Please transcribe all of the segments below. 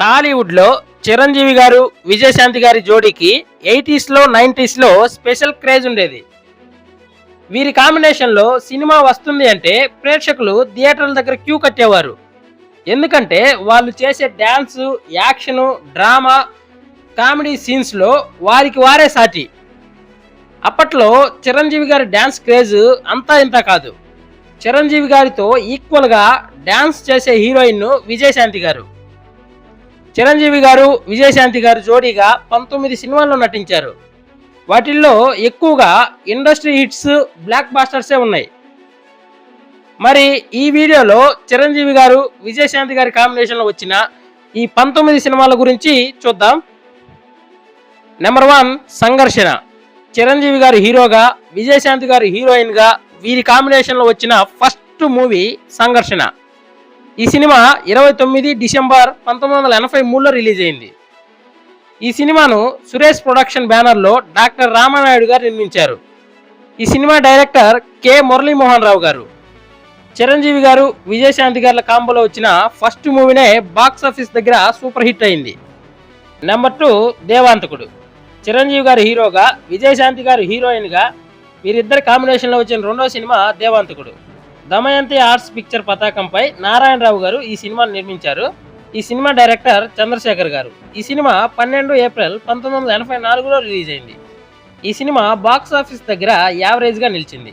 టాలీవుడ్లో చిరంజీవి గారు విజయశాంతి గారి జోడీకి ఎయిటీస్లో నైంటీస్లో స్పెషల్ క్రేజ్ ఉండేది. వీరి కాంబినేషన్లో సినిమా వస్తుంది అంటే ప్రేక్షకులు థియేటర్ల దగ్గర క్యూ కట్టేవారు. ఎందుకంటే వాళ్ళు చేసే డ్యాన్సు యాక్షను డ్రామా కామెడీ సీన్స్లో వారికి వారే సాటి. అప్పట్లో చిరంజీవి గారి డ్యాన్స్ క్రేజ్ అంతా ఇంత కాదు. చిరంజీవి గారితో ఈక్వల్గా డ్యాన్స్ చేసే హీరోయిన్ విజయశాంతి గారు. చిరంజీవి గారు విజయశాంతి గారు జోడీగా పంతొమ్మిది సినిమాల్లో నటించారు. వాటిల్లో ఎక్కువగా ఇండస్ట్రీ హిట్స్ బ్లాక్ బాస్టర్సే ఉన్నాయి. మరి ఈ వీడియోలో చిరంజీవి గారు విజయశాంతి గారి కాంబినేషన్లో వచ్చిన ఈ పంతొమ్మిది సినిమాల గురించి చూద్దాం. నెంబర్ వన్ సంఘర్షణ. చిరంజీవి గారు హీరోగా విజయశాంతి గారు హీరోయిన్గా వీరి కాంబినేషన్లో వచ్చిన ఫస్ట్ మూవీ సంఘర్షణ. ఈ సినిమా ఇరవై తొమ్మిది డిసెంబర్ పంతొమ్మిది వందల ఎనభై మూడులో రిలీజ్ అయింది. ఈ సినిమాను సురేష్ ప్రొడక్షన్ బ్యానర్లో డాక్టర్ రామానాయుడు గారు నిర్మించారు. ఈ cinema director K Muralimohan Rao garu. Chiranjeevi garu Vijayashanti గారుల కాంబోలో వచ్చిన ఫస్ట్ మూవీనే బాక్స్ ఆఫీస్ దగ్గర సూపర్ హిట్ అయింది. Number two Devanthakudu. చిరంజీవి గారు హీరోగా విజయశాంతి గారు హీరోయిన్గా వీరిద్దరి కాంబినేషన్లో వచ్చిన రెండో cinema Devanthakudu. Damayanti arts picture పతాకంపై నారాయణరావు గారు ఈ సినిమాను నిర్మించారు. ఈ సినిమా డైరెక్టర్ చంద్రశేఖర్ గారు. ఈ సినిమా పన్నెండు ఏప్రిల్ పంతొమ్మిది వందల ఎనభై నాలుగులో రిలీజ్ అయింది. ఈ సినిమా బాక్స్ ఆఫీస్ దగ్గర యావరేజ్గా నిలిచింది.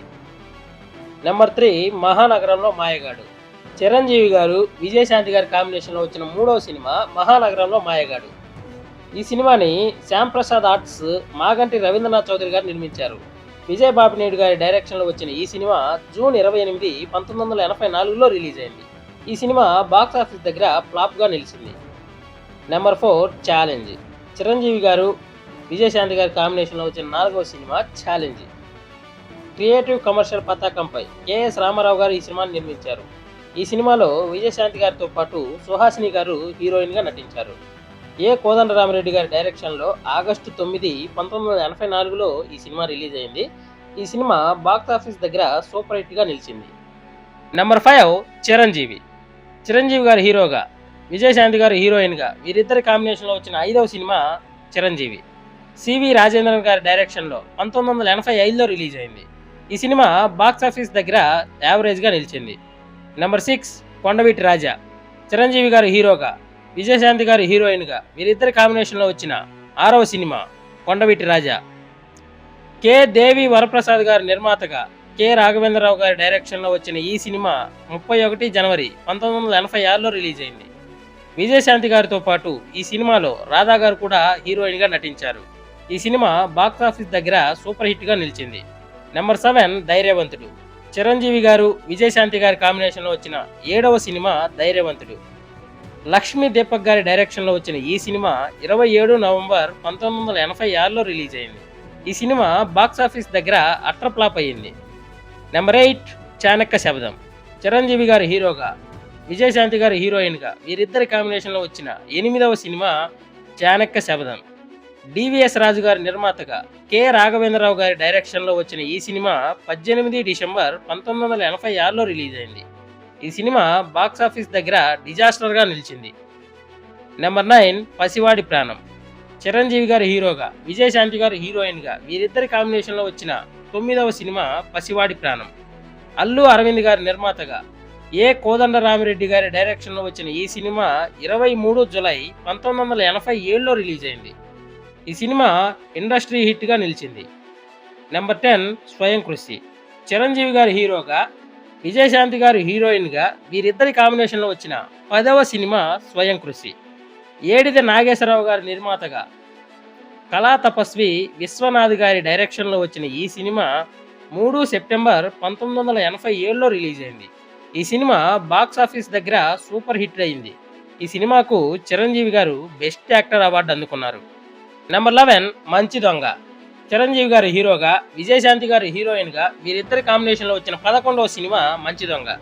నెంబర్ త్రీ మహానగరంలో మాయగాడు. చిరంజీవి గారు విజయశాంతి గారి కాంబినేషన్లో వచ్చిన మూడవ సినిమా మహానగరంలో మాయగాడు. ఈ సినిమాని శ్యాంప్రసాద్ ఆర్ట్స్ మాగంటి రవీంద్రనాథ్ చౌదరి గారు నిర్మించారు. విజయ్ బాపినేడు గారి డైరెక్షన్లో వచ్చిన ఈ సినిమా జూన్ ఇరవై ఎనిమిది పంతొమ్మిది వందల ఎనభై నాలుగులో రిలీజ్ అయింది. ఈ సినిమా బాక్స్ ఆఫీస్ దగ్గర ఫ్లాప్గా నిలిచింది. నెంబర్ ఫోర్ ఛాలెంజ్ చిరంజీవి గారు విజయశాంతి గారి కాంబినేషన్లో వచ్చిన నాలుగవ సినిమా ఛాలెంజ్ క్రియేటివ్ కమర్షియల్ పతాకంపై కేఎస్ రామారావు గారు ఈ సినిమాను నిర్మించారు. ఈ సినిమాలో విజయశాంతి గారితో పాటు సుహాసిని గారు హీరోయిన్గా నటించారు. ఏ కోదండరామరెడ్డి గారి డైరెక్షన్లో ఆగస్టు తొమ్మిది పంతొమ్మిది వందల ఎనభై నాలుగులో ఈ సినిమా రిలీజ్ అయింది. ఈ సినిమా బాక్స్ ఆఫీస్ దగ్గర సూపర్ హిట్గా నిలిచింది. Number five Chiranjeevi. చిరంజీవి గారు హీరోగా విజయశాంతి గారు హీరోయిన్గా వీరిద్దరి కాంబినేషన్లో వచ్చిన ఐదవ సినిమా చిరంజీవి. సివి రాజేంద్రన్ గారి డైరెక్షన్లో పంతొమ్మిది వందల ఎనభై ఐదులో రిలీజ్ అయింది. ఈ సినిమా బాక్స్ ఆఫీస్ దగ్గర యావరేజ్గా నిలిచింది. Number six Kondaveeti Raja. Chiranjeevi గారు హీరోగా విజయశాంతి గారు హీరోయిన్గా వీరిద్దరి కాంబినేషన్లో వచ్చిన ఆరవ సినిమా కొండవీటి రాజా. కె. దేవి వరప్రసాద్ గారి నిర్మాతగా కె. రాఘవేంద్రరావు గారి డైరెక్షన్లో వచ్చిన ఈ సినిమా ముప్పై ఒకటి జనవరి పంతొమ్మిది వందల ఎనభై ఆరులో రిలీజ్ అయింది. విజయశాంతి గారితో పాటు ఈ సినిమాలో రాధా గారు కూడా హీరోయిన్గా నటించారు. ఈ సినిమా బాక్స్ ఆఫీస్ దగ్గర సూపర్ హిట్గా నిలిచింది. నెంబర్ సెవెన్ ధైర్యవంతుడు. చిరంజీవి గారు విజయశాంతి గారి కాంబినేషన్లో వచ్చిన ఏడవ సినిమా ధైర్యవంతుడు. లక్ష్మీ దీపక్ గారి డైరెక్షన్లో వచ్చిన ఈ సినిమా ఇరవై ఏడు నవంబర్ పంతొమ్మిది వందల ఎనభై ఆరులో రిలీజ్ అయింది. ఈ సినిమా బాక్స్ ఆఫీస్ దగ్గర అట్ర ఫ్లాప్ అయ్యింది. Number eight Chanakya Sabdham. Chiranjeevi గారి హీరోగా విజయశాంతి గారి హీరోయిన్గా వీరిద్దరి కాంబినేషన్లో వచ్చిన ఎనిమిదవ సినిమా చాణక్య శబ్దం. డివిఎస్ రాజు గారి నిర్మాతగా కె రాఘవేంద్రరావు గారి డైరెక్షన్లో వచ్చిన ఈ సినిమా పద్దెనిమిది డిసెంబర్ పంతొమ్మిది వందల ఎనభై ఆరులో రిలీజ్ అయింది. ఈ సినిమా బాక్స్ ఆఫీస్ దగ్గర డిజాస్టర్గా నిలిచింది. నెంబర్ నైన్ పసివాడి ప్రాణం. చిరంజీవి గారి హీరోగా విజయశాంతి గారు హీరోయిన్గా వీరిద్దరి కాంబినేషన్లో వచ్చిన తొమ్మిదవ సినిమా పసివాడి ప్రాణం. అల్లు అరవింద్ గారి నిర్మాతగా ఏ కోదండరామిరెడ్డి గారి డైరెక్షన్లో వచ్చిన ఈ సినిమా ఇరవై మూడు జులై పంతొమ్మిది వందల ఎనభై ఏడులో రిలీజ్ అయింది. ఈ సినిమా ఇండస్ట్రీ హిట్గా నిలిచింది. నెంబర్ టెన్ స్వయం కృషి. చిరంజీవి గారి హీరోగా విజయశాంతి గారు హీరోయిన్గా వీరిద్దరి కాంబినేషన్లో వచ్చిన పదవ సినిమా స్వయం కృషి. ఏడిద నాగేశ్వరరావు గారి నిర్మాతగా కళా తపస్వి విశ్వనాథ్ గారి డైరెక్షన్లో వచ్చిన ఈ సినిమా మూడు సెప్టెంబర్ పంతొమ్మిది వందల ఎనభై ఏడులో రిలీజ్ అయింది ఈ సినిమా బాక్స్ ఆఫీస్ దగ్గర సూపర్ హిట్ అయింది. ఈ సినిమాకు చిరంజీవి గారు బెస్ట్ యాక్టర్ అవార్డు అందుకున్నారు. Number eleven Manchi Donga. Chiranjeevi గారి హీరోగా విజయశాంతి గారి హీరోయిన్గా వీరిద్దరి కాంబినేషన్లో వచ్చిన పదకొండవ సినిమా మంచి దొంగ.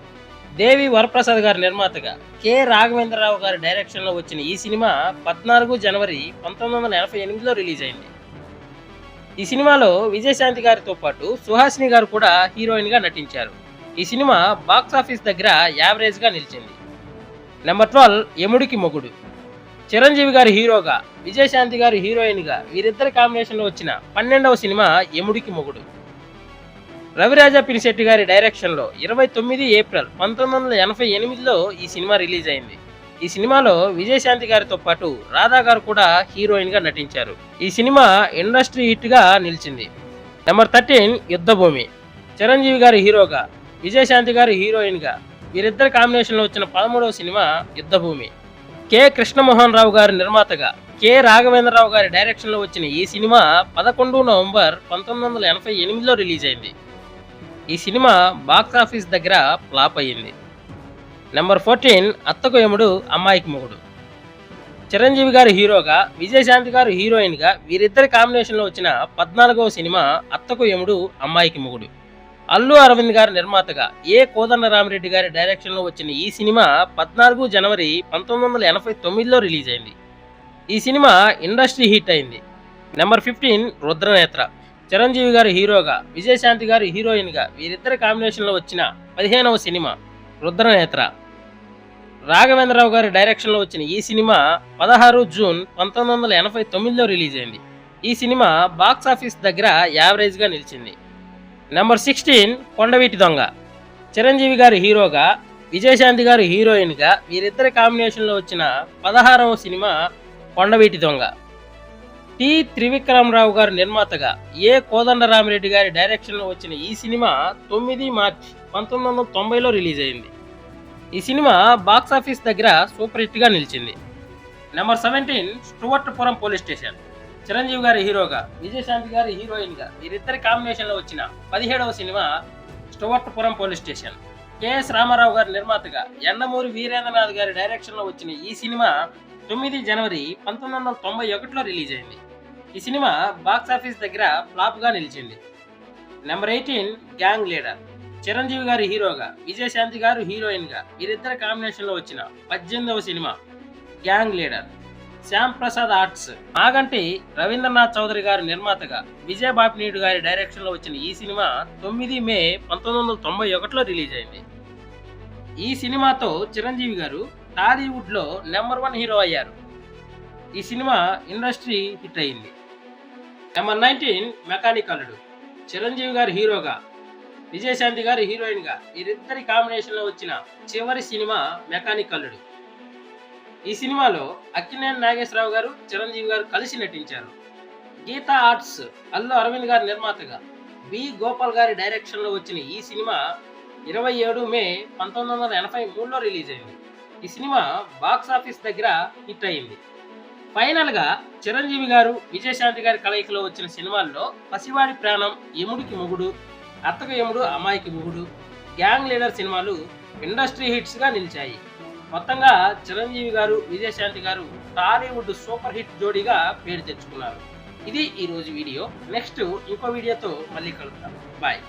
దేవి వరప్రసాద్ గారి నిర్మాతగా కె. రాఘవేంద్రరావు గారి డైరెక్షన్లో వచ్చిన ఈ సినిమా పద్నాలుగు జనవరి పంతొమ్మిది వందల ఎనభై ఎనిమిదిలో రిలీజ్ అయింది. ఈ సినిమాలో విజయశాంతి గారితో పాటు సుహాసిని గారు కూడా హీరోయిన్గా నటించారు. ఈ సినిమా బాక్స్ ఆఫీస్ దగ్గర యావరేజ్గా నిలిచింది. నెంబర్ ట్వెల్వ్ యముడికి మొగుడు. చిరంజీవి గారి హీరోగా విజయశాంతి గారి హీరోయిన్గా వీరిద్దరి కాంబినేషన్లో వచ్చిన పన్నెండవ సినిమా యముడికి మొగుడు. రవిరాజా పినిశెట్టి గారి డైరెక్షన్లో ఇరవై తొమ్మిది ఏప్రిల్ పంతొమ్మిది వందల ఎనభై ఎనిమిదిలో ఈ సినిమా రిలీజ్ అయింది. ఈ సినిమాలో విజయశాంతి గారితో పాటు రాధా గారు కూడా హీరోయిన్గా నటించారు. ఈ సినిమా ఇండస్ట్రీ హిట్గా నిలిచింది. Number thirteen యుద్ధభూమి. చిరంజీవి గారి హీరోగా విజయశాంతి గారి హీరోయిన్గా వీరిద్దరి కాంబినేషన్లో వచ్చిన పదమూడవ సినిమా యుద్ధభూమి. కె కృష్ణమోహన్ రావు గారి నిర్మాతగా కె రాఘవేంద్రరావు గారి డైరెక్షన్లో వచ్చిన ఈ సినిమా పదకొండు నవంబర్ పంతొమ్మిది వందల ఎనభై ఎనిమిదిలో రిలీజ్ అయింది. ఈ సినిమా బాక్స్ ఆఫీస్ దగ్గర ఫ్లాప్ అయ్యింది. నెంబర్ ఫోర్టీన్ అత్తకు యముడు అమ్మాయికి మొగుడు. చిరంజీవి గారు హీరోగా విజయశాంతి గారు హీరోయిన్గా వీరిద్దరి కాంబినేషన్లో వచ్చిన పద్నాలుగవ సినిమా అత్తకు యముడు అమ్మాయికి మొగుడు. అల్లు అరవింద్ గారి నిర్మాతగా ఏ కోదండరామిరెడ్డి గారి డైరెక్షన్లో వచ్చిన ఈ సినిమా పద్నాలుగు జనవరి పంతొమ్మిది వందల ఎనభై తొమ్మిదిలో రిలీజ్ అయింది. ఈ సినిమా ఇండస్ట్రీ హిట్ అయింది. Number fifteen Rudranetra. చిరంజీవి గారు హీరోగా విజయశాంతి గారు హీరోయిన్గా వీరిద్దరి కాంబినేషన్లో వచ్చిన పదిహేనవ సినిమా రుద్రనేత్ర. రాఘవేంద్రరావు గారి డైరెక్షన్లో వచ్చిన ఈ సినిమా పదహారు జూన్ పంతొమ్మిది వందల ఎనభై తొమ్మిదిలో రిలీజ్ అయింది. ఈ సినిమా బాక్స్ ఆఫీస్ దగ్గర యావరేజ్గా నిలిచింది. నెంబర్ సిక్స్టీన్ కొండవీటి దొంగ. చిరంజీవి గారు హీరోగా విజయశాంతి గారు హీరోయిన్గా వీరిద్దరి కాంబినేషన్లో వచ్చిన పదహారవ సినిమా కొండవీటి దొంగ. టి త్రివిక్రమరావు గారు నిర్మాతగా ఏ కోదండరామిరెడ్డి గారి డైరెక్షన్లో వచ్చిన ఈ సినిమా తొమ్మిది మార్చ్ పంతొమ్మిది వందల తొంభైలో రిలీజ్ అయింది. ఈ సినిమా బాక్స్ ఆఫీస్ దగ్గర సూపర్ హిట్గా నిలిచింది. Number seventeen Stuartpuram police station. Chiranjeevi గారి హీరోగా విజయశాంతి గారి హీరోయిన్గా వీరిద్దరి కాంబినేషన్లో వచ్చిన పదిహేడవ cinema Stuartpuram police station. KS Ramarao గారి నిర్మాతగా ఎండమూరి వీరేంద్రనాథ్ గారి డైరెక్షన్లో వచ్చిన ఈ సినిమా తొమ్మిది జనవరి పంతొమ్మిది వందల తొంభై ఒకటిలో రిలీజ్ అయింది. ఈ సినిమా బాక్స్ ఆఫీస్ దగ్గర ఫ్లాప్గా నిలిచింది. Number eighteen gang leader. Chiranjeevi గారి హీరోగా విజయశాంతి గారు హీరోయిన్గా వీరిద్దరి కాంబినేషన్లో వచ్చిన పద్దెనిమిదవ cinema gang leader. Shyam Prasad arts. Maganti Ravindranath Chowdary గారి నిర్మాతగా విజయ్ బాపినీడు గారి డైరెక్షన్లో వచ్చిన ఈ సినిమా తొమ్మిది మే పంతొమ్మిది వందల తొంభై ఒకటిలో రిలీజ్ అయింది. ఈ సినిమాతో చిరంజీవి గారు టాలీవుడ్లో నెంబర్ వన్ హీరో అయ్యారు. ఈ సినిమా ఇండస్ట్రీ హిట్ అయింది. Number nineteen mechanic Alludu. Chiranjeevi గారు హీరోగా విజయశాంతి గారి హీరోయిన్గా వీరిద్దరి కాంబినేషన్లో వచ్చిన చివరి సినిమా మెకానిక్ అల్లుడు. ఈ సినిమాలో అక్కినేని నాగేశ్వరరావు గారు చిరంజీవి గారు కలిసి నటించారు. గీతా ఆర్ట్స్ అల్లు అరవింద్ గారి నిర్మాతగా బి గోపాల్ గారి డైరెక్షన్లో వచ్చిన ఈ సినిమా ఇరవై ఏడు మే పంతొమ్మిది వందల ఎనభై మూడులో రిలీజ్ అయింది. ఈ సినిమా బాక్స్ ఆఫీస్ దగ్గర హిట్ అయింది. ఫైనల్గా చిరంజీవి గారు విజయశాంతి గారి కలయికలో వచ్చిన సినిమాల్లో పసివాడి ప్రాణం యముడికి మొగుడు అత్తకు యముడు అమ్మాయికి మొగుడు గ్యాంగ్ లీడర్ సినిమాలు ఇండస్ట్రీ హిట్స్గా నిలిచాయి. మొత్తంగా చిరంజీవి గారు విజయశాంతి గారు టాలీవుడ్ సూపర్ హిట్ జోడీగా పేరు తెచ్చుకున్నారు. ఇది ఈ రోజు వీడియో. నెక్స్ట్ ఇంకో వీడియోతో మళ్ళీ కలుద్దాం. బాయ్.